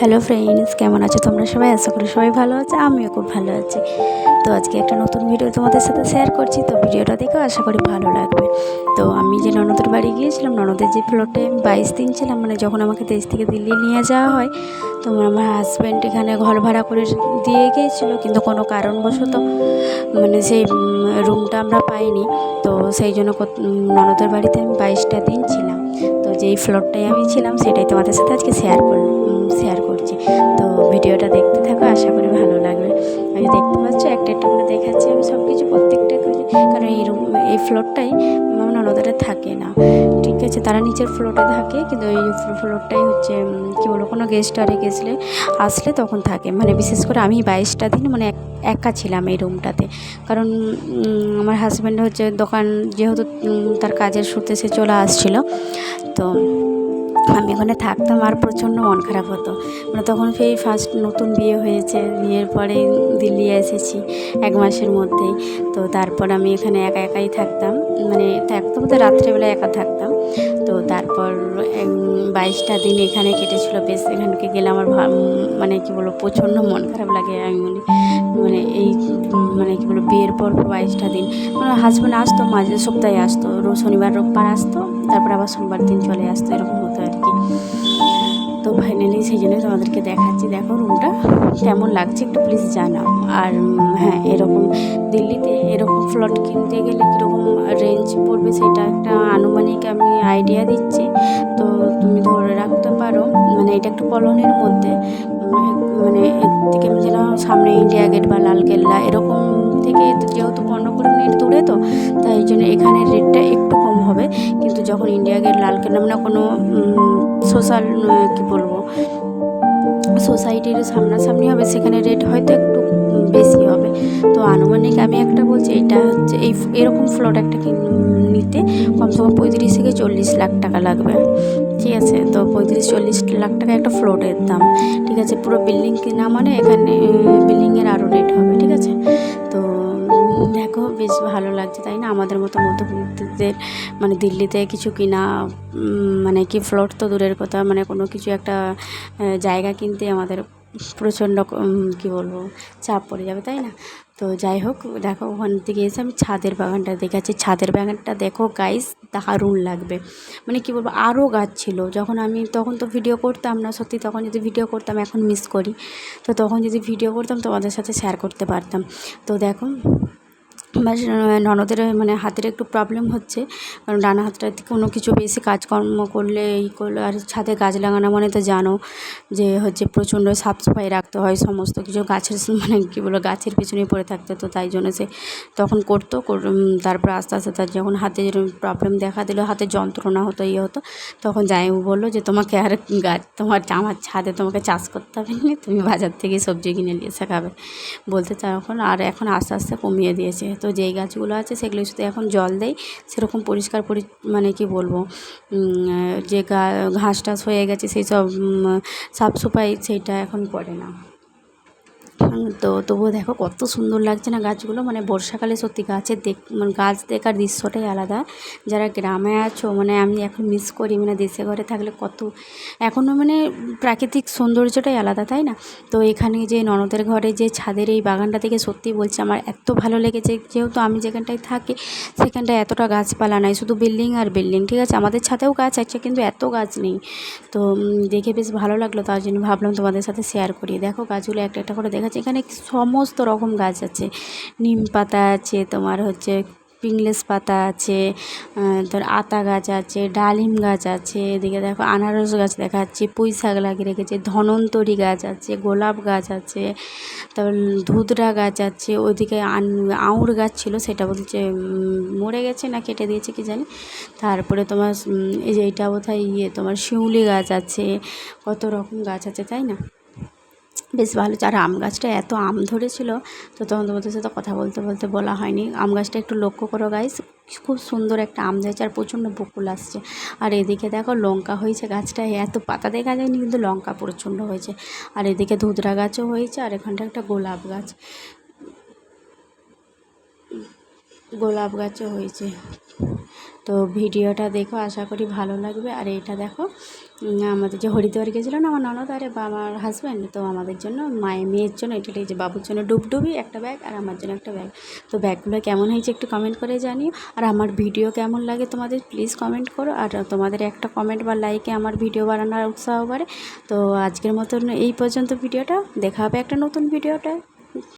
Hello friends কেমন আছো তোমরা সবাই? আশা করি সবাই ভালো আছে, আমিও খুব ভালো আছি। তো আজকে একটা নতুন ভিডিও তোমাদের সাথে শেয়ার করছি। তো ভিডিওটা দেখেও আশা করি ভালো লাগবে। তো আমি যে ননদের বাড়ি গিয়েছিলাম, ননদের যে ফ্লোটে বাইশ দিন ছিলাম মানে যখন আমাকে দেশ থেকে দিল্লি নিয়ে যাওয়া হয়, তো আমার হাজব্যান্ড এখানে ঘর ভাড়া করে দিয়ে গিয়েছিল, কিন্তু কোনো কারণবশত মানে সেই রুমটা আমরা পাইনি। তো সেই জন্য ননদের বাড়িতে আমি বাইশটা দিন ছিলাম। তো যেই ফ্লোরটায় আমি ছিলাম, সেটাই তোমাদের সাথে আজকে শেয়ার করলাম শেয়ার ভিডিওটা দেখতে থাকো, আশা করি ভালো লাগবে। আমি দেখতে পাচ্ছ, একটা একটা করে দেখাচ্ছি আমি সব কিছু প্রত্যেকটা করে, কারণ এই রুম এই ফ্লোরটাই আমার ননদারা থাকে না। ঠিক আছে, তারা নিচের ফ্লোরে থাকে, কিন্তু এই ফ্লোরটাই হচ্ছে কী বলব, কোনো গেস্ট আরে গেছলে, আসলে তখন থাকে। মানে বিশেষ করে আমি বাইশটা দিন মানে একা ছিলাম এই রুমটাতে কারণ আমার হাজব্যান্ড হচ্ছে দোকান, যেহেতু তার কাজের সূত্রে সে চলে আসছিল, তো আমি ওখানে থাকতাম আর প্রচণ্ড মন খারাপ হতো। মানে তখন সেই ফার্স্ট নতুন বিয়ে হয়েছে, বিয়ের পরে দিল্লি এসেছি এক মাসের মধ্যেই। তো তারপর আমি এখানে একা একাই থাকতাম। মানে থাকতাম তো রাত্রেবেলা একা থাকতাম। তো তারপর বাইশটা দিন এখানে কেটেছিল। বেশ এখানকে গেলে আমার মানে কি বলব, প্রচণ্ড মন খারাপ লাগে আমি মানে এই মানে কি বলব বিয়ের পর বাইশটা দিন। হাজব্যান্ড আসতো, মাঝে সপ্তাহে আসতো শনিবার, রোববার আসতো, তারপর আবার সোমবার দিন চলে আসতো, এরকম হতো আর কি। তো ফাইনালি সেই জন্য তোমাদেরকে দেখাচ্ছি, দেখো রুমটা কেমন লাগছে, একটু প্লিজ জানাও। আর হ্যাঁ এরকম দিল্লিতে এরকম ফ্লট কিনতে গেলে কীরকম রেঞ্জ পড়বে সেটা একটা আনুমানিক আমি আইডিয়া দিচ্ছি। তো তুমি ধরে রাখতে পারো মানে এটা একটু কলোনির মধ্যে। মানে এর থেকে যেন সামনে ইন্ডিয়া গেট বা লালকেল্লা এরকম থেকে যেহেতু পনেরো কুড়ি মিনিট দূরে তো, তাই জন্য এখানে রেটটা একটু কম হবে। কিন্তু যখন ইন্ডিয়া গেট, লাল লালকেল্লা মানে কোনো সোশ্যাল কী বলব সোসাইটির সামনাসামনি হবে, সেখানে রেট হয়তো একটু বেশি হবে। তো আনুমানিক আমি একটা বলছি, এটা হচ্ছে এই এরকম ফ্লোর একটা নিতে কমসে কম পঁয়ত্রিশ থেকে চল্লিশ লাখ টাকা লাগবে। ঠিক আছে। তো পঁয়ত্রিশ, চল্লিশ লাখ টাকা একটা ফ্লোটের দাম। ঠিক আছে, পুরো বিল্ডিং কেনা মানে এখানে বিল্ডিংয়ের আরও রেট হবে, ঠিক আছে? তো, দেখো, বেশ ভালো লাগছে, তাই না? আমাদের মতো মধ্যবিত্তদের মানে দিল্লিতে কিছু কিনা মানে কি ফ্লোট তো দূরের কথা মানে কোনো কিছু একটা জায়গা কিনতে আমাদের প্রচণ্ড কি বলব, চাপ পড়ে যাবে, তাই না? তো যাই হোক, দেখো, ওখান থেকে এসে আমি ছাদের বাগানটা দেখেছি ছাদের বাগানটা দেখো গাইস দারুণ লাগবে। মানে কি বলব আরও গাছ ছিল। যখন আমি, তখন তো ভিডিও করতাম না, সত্যি তখন যদি ভিডিও করতাম, এখন মিস করি। তো তখন যদি ভিডিও করতাম, তোমাদের সাথে শেয়ার করতে পারতাম। তো দেখো আমার ননদের মানে হাতের একটু প্রবলেম হচ্ছে। কারণ ডানা হাতটা কোনো কিছু বেশি কাজকর্ম করলে এই করলে, আর ছাদে গাছ লাগানো মানে তো জানো যে হচ্ছে প্রচণ্ড সাফ সাফাই রাখতে হয়, সমস্ত কিছু গাছের মানে কী বলো গাছের পিছনেই পড়ে থাকতে তো তাই জন্য সে তখন করতো, কর- তারপর আস্তে আস্তে তার যখন হাতে প্রবলেম দেখা দিল, হাতে যন্ত্রণা হতো ইয়ে হতো, তখন জামাইবাবু বলল যে, তোমাকে আর গাছ, তোমার আমার ছাদে তোমাকে চাষ করতে হবে না, তুমি বাজার থেকে সবজি কিনে নিয়ে এসে খাবে। বলতে তখন, আর এখন আস্তে আস্তে কমিয়ে দিয়েছে। তো যেই গাছগুলো আছে সেগুলো শুধু এখন জল দেয় সেরকম পরিষ্কার পরি মানে কি বলব যে ঘাস টাস হয়ে গেছে, সেই সব সাফ সাফাই সেইটা এখন করে না। তো তবুও দেখো কত সুন্দর লাগছে না গাছগুলো। মানে বর্ষাকালে সত্যি গাছের দেখ মানে গাছ দেখার দৃশ্যটাই আলাদা। যারা গ্রামে আছো মানে আমি এখন মিস করি মানে দেশে ঘরে থাকলে কত এখনও মানে প্রাকৃতিক সৌন্দর্যটাই আলাদা, তাই না? তো এখানে যে ননদের ঘরে যে ছাদের এই বাগানটা থেকে সত্যি বলছি, আমার এত ভালো লেগেছে। যেহেতু আমি যেখানটায় থাকি, সেখানটায় এতটা গাছপালা নাই, শুধু বিল্ডিং আর বিল্ডিং, ঠিক আছে? আমাদের ছাদেও গাছ আছে, কিন্তু এত গাছ নেই। তো দেখে বেশ ভালো লাগল, তার জন্য ভাবলাম তোমাদের সাথে শেয়ার করি। দেখো গাছগুলো একটা একটা করে দেখাচ্ছে। এখানে সমস্ত রকম গাছ আছে। নিম পাতা আছে, তোমার হচ্ছে পিংলেস পাতা আছে তোর আতা গাছ আছে, ডালিম গাছ আছে, এদিকে দেখো আনারস গাছ দেখাচ্ছে, পুঁই শাক লাগিয়ে রেখেছে, ধনন্তরি গাছ আছে, গোলাপ গাছ আছে, তারপর ধুতরা গাছ আছে ওইদিকে আউর গাছ ছিল, সেটা বলছে মরে গেছে না কেটে দিয়েছে কি জানি। তারপরে তোমার এই যে এইটা বোধহয় ইয়ে তোমার শিউলি গাছ আছে, কত রকম গাছ আছে, তাই না? বেশ ভালো। আর আম গাছটা এত আম ধরেছিল, তো তখন তোমাদের সাথে কথা বলতে বলতে বলা হয়নি। আম গাছটা একটু লক্ষ্য করো গাইস খুব সুন্দর একটা আম ধরেছে আর প্রচণ্ড বকুল আসছে। আর এদিকে দেখো লঙ্কা হয়েছে গাছটা এত পাতা দেখা যায়নি কিন্তু লঙ্কা প্রচণ্ড হয়েছে। আর এদিকে ধুতরা গাছও হয়েছে আর এখানটা একটা গোলাপ গাছ। গোলাপ গাছও হয়েছে। তো ভিডিওটা দেখো, আশা করি ভালো লাগবে। আর এটা দেখো আমাদের যে হরিদ্বার গেছিল না, আমার ননদ আরে বা, আমার হাজব্যান্ড তো আমাদের জন্য মায়ের, মেয়ের জন্য এটা যে বাবুর জন্য ডুবডুবি একটা ব্যাগ আর আমার জন্য একটা ব্যাগ তো ব্যাগগুলো কেমন হয়েছে একটু কমেন্ট করে জানিও। আর আমার ভিডিও কেমন লাগে তোমাদের প্লিজ কমেন্ট করো। আর তোমাদের একটা কমেন্ট বা লাইকে আমার ভিডিও বানানোর উৎসাহ বাড়ে। তো আজকের মতন এই পর্যন্ত ভিডিওটা। দেখা হবে একটা নতুন ভিডিওটা